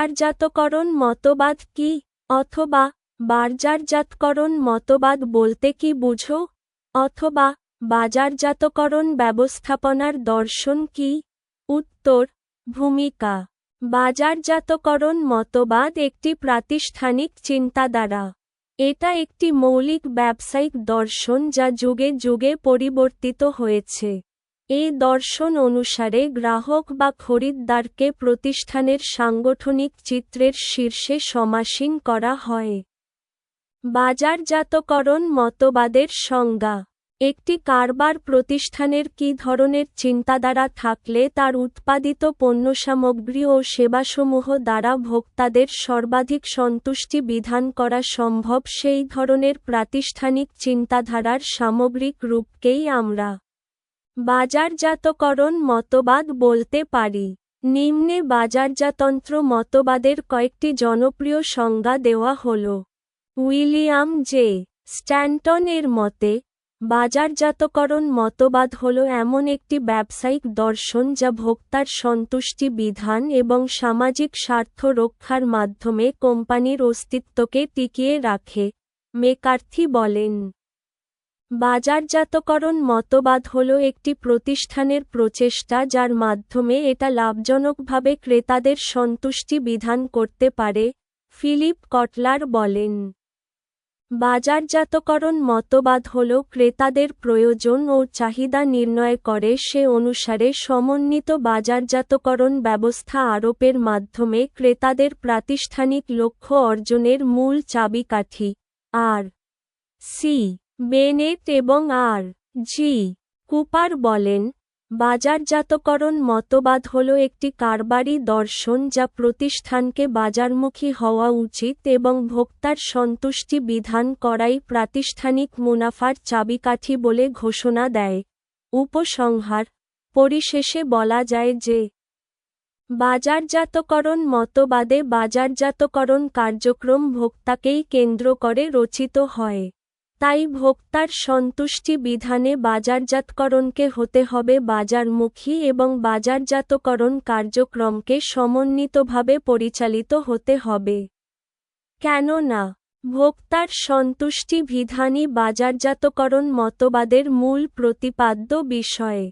বাজারজাতকরণ মতবাদ কি? অথবা বাজারজাতকরণ মতবাদ বলতে কি বুঝো? অথবা বাজারজাতকরণ ব্যবস্থাপনার দর্শন কি? উত্তর, ভূমিকা। বাজারজাতকরণ মতবাদ একটি প্রাতিষ্ঠানিক চিন্তাধারা। এটা একটি মৌলিক ব্যবসায়িক দর্শন যা যুগে যুগে পরিবর্তিত হয়েছে। এই দর্শন অনুসারে গ্রাহক বা খরিদ্দারকে প্রতিষ্ঠানের সাংগঠনিক চিত্রের শীর্ষে সমাসীন করা হয়। বাজারজাতকরণ মতবাদের সংজ্ঞা। একটি কারবার প্রতিষ্ঠানের কী ধরনের চিন্তাধারা থাকলে তার উৎপাদিত পণ্যসামগ্রী ও সেবাসমূহ দ্বারা ভোক্তাদের সর্বাধিক সন্তুষ্টি বিধান করা সম্ভব সেই ধরনের প্রাতিষ্ঠানিক চিন্তাধারার সামগ্রিক রূপকেই আমরা বাজারজাতকরণ মতবাদ বলতে পারি। নিম্নে বাজারজাতন্ত্র মতবাদের কয়েকটি জনপ্রিয় সংজ্ঞা দেওয়া হল, উইলিয়াম জে স্ট্যান্টন এর মতে, বাজারজাতকরণ মতবাদ হল এমন একটি ব্যবসায়িক দর্শন যা ভোক্তার সন্তুষ্টি বিধান এবং সামাজিক স্বার্থ রক্ষার মাধ্যমে কোম্পানির অস্তিত্বকে টিকিয়ে রাখে, মেকার্থি বলেন। বাজারজাতকরণ মতবাদ হল একটি প্রতিষ্ঠানের প্রচেষ্টা যার মাধ্যমে এটা লাভজনকভাবে ক্রেতাদের সন্তুষ্টি বিধান করতে পারে, ফিলিপ কটলার বলেন। বাজারজাতকরণ মতবাদ হল ক্রেতাদের প্রয়োজন ও চাহিদা নির্ণয় করে সে অনুসারে সমন্বিত বাজারজাতকরণ ব্যবস্থা আরোপের মাধ্যমে ক্রেতাদের প্রাতিষ্ঠানিক লক্ষ্য অর্জনের মূল চাবিকাঠি, আর সি। বেনেট এবং আর জি কুপার বলেন, বাজারজাতকরণ মতবাদ হল একটি কারবারি দর্শন যা প্রতিষ্ঠানকে বাজারমুখী হওয়া উচিত এবং ভোক্তার সন্তুষ্টি বিধান করাই প্রাতিষ্ঠানিক মুনাফার চাবিকাঠি বলে ঘোষণা দেয়। উপসংহার, পরিশেষে বলা যায় যে, বাজারজাতকরণ মতবাদে বাজারজাতকরণ কার্যক্রম ভোক্তাকেই কেন্দ্র করে রচিত হয়। তাই ভোক্তার সন্তুষ্টি বিধানে বাজারজাতকরণকে হতে হবে বাজারমুখী এবং বাজারজাতকরণ কার্যক্রমকে সমন্বিতভাবে পরিচালিত হতে হবে। কেননা, ভোক্তার সন্তুষ্টি বিধানই বাজারজাতকরণ মতবাদের মূল প্রতিপাদ্য বিষয়।